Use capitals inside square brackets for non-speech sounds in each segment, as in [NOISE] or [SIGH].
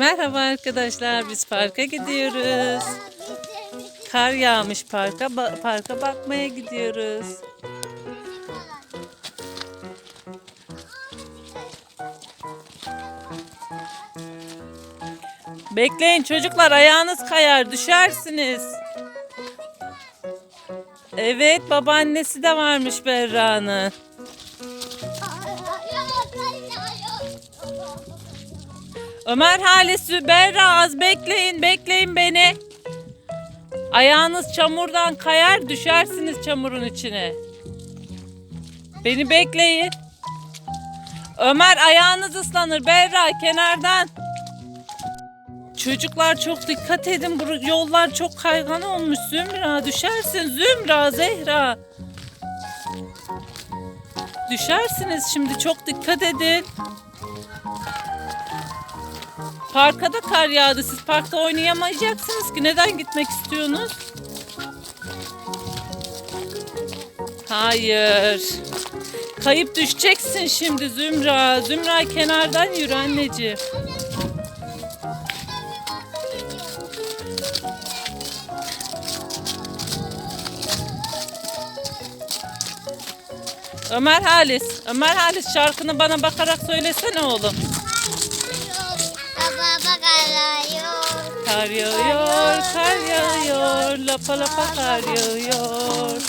Merhaba arkadaşlar, biz parka gidiyoruz. Kar yağmış parka, parka bakmaya gidiyoruz. Bekleyin çocuklar, ayağınız kayar, düşersiniz. Evet, babaannesi de varmış Berra'nın. Ömer Halis, Berra az bekleyin, bekleyin beni. Ayağınız çamurdan kayar, düşersiniz çamurun içine. Beni bekleyin. Ömer ayağınız ıslanır, Berra kenardan. Çocuklar çok dikkat edin, bu yollar çok kaygan olmuş. Zümra düşersin, Zümra, Zehra. Düşersiniz şimdi, çok dikkat edin. Parka da kar yağdı. Siz parkta oynayamayacaksınız ki. Neden gitmek istiyorsunuz? Hayır. Kayıp düşeceksin şimdi Zümra. Zümra kenardan yürü anneciğim. Ömer Halis. Ömer Halis şarkını bana bakarak söylesene oğlum. Kar yağıyor, kar yağıyor, lapa lapa kar yağıyor.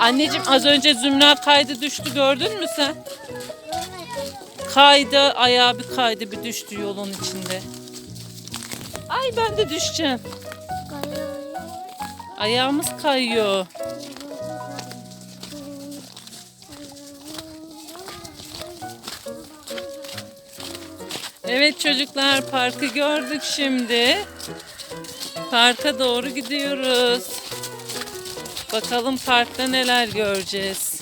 Anneciğim az önce Zümra kaydı düştü gördün mü sen? Kaydı, ayağı bir kaydı bir düştü yolun içinde. Ay ben de düşeceğim. Ayağımız kayıyor. Evet çocuklar parkı gördük şimdi. Parka doğru gidiyoruz. Bakalım parkta neler göreceğiz.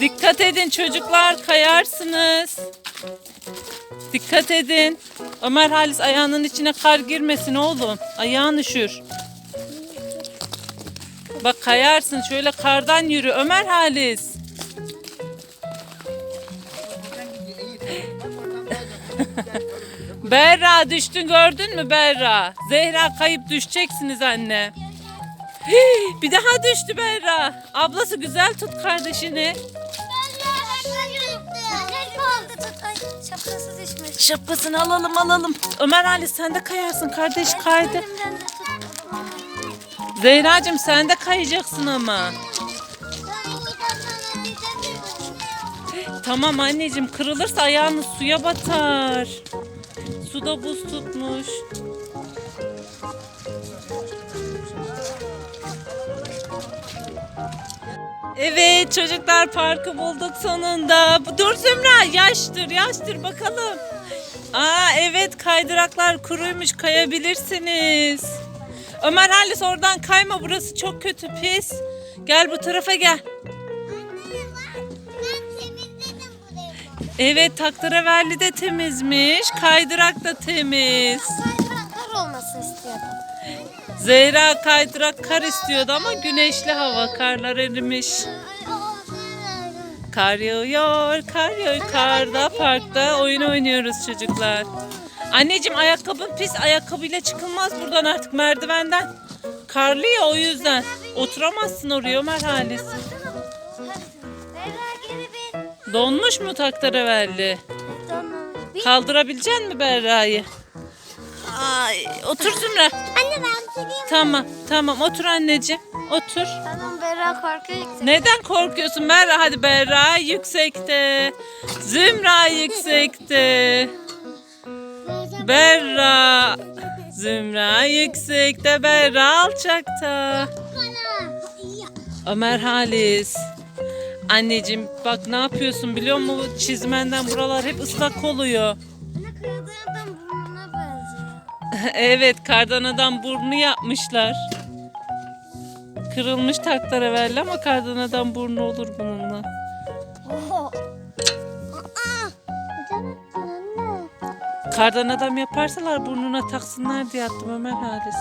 Dikkat edin çocuklar kayarsınız. Dikkat edin. Ömer Halis ayağının içine kar girmesin oğlum. Ayağın üşür. Bak kayarsın şöyle kardan yürü Ömer Halis. [LAUGHS] Berra düştün gördün mü Berra? Zehra kayıp düşeceksiniz anne. Hii, Bir daha düştü Berra. Ablası güzel tut kardeşini. Şapkasını alalım alalım. Ömer Halis sen de kayarsın kardeş kaydı. Zehracığım sen de kayacaksın ama. Tamam anneciğim kırılırsa ayağınız suya batar. Suda buz tutmuş. Evet çocuklar parkı bulduk sonunda. Dur Zümra yaştır yaştır bakalım. Aa evet kaydıraklar kuruymuş kayabilirsiniz. Ömer Halis oradan kayma burası çok kötü pis. Gel bu tarafa gel. Evet tahterevalli de temizmiş. Kaydırak da temiz. Kar olmasını istiyordum. Zehra kaydırak kar istiyordu ama güneşli hava. Karlar erimiş. Kar yağıyor, kar yağıyor. Karda, parkta oyun oynuyoruz çocuklar. Anneciğim ayakkabın pis. Ayakkabıyla çıkılmaz buradan artık merdivenden. Karlı ya o yüzden. Oturamazsın oraya Ömer Halis. Donmuş mu? Donmamış. Kaldırabilecek mi Berra'yı? Ay, otur Zümra. Anne ben sileyim. Tamam, tamam. Otur anneciğim. Otur. Tamam Berra korkuyor. Neden korkuyorsun Berra? Hadi Berra yüksekte. Zümra yüksekte. Berra. Zümra yüksekte. Berra alçakta. Ömer Halis. Anneciğim bak ne yapıyorsun biliyor musun? Çizmenden buralar hep ıslak oluyor. [LAUGHS] Evet kardan adam burnu yapmışlar. Kırılmış tahterevalli ama kardan adam burnu olur bununla. Kardan adam yaparsalar burnuna taksınlar diye attım Ömer Halis.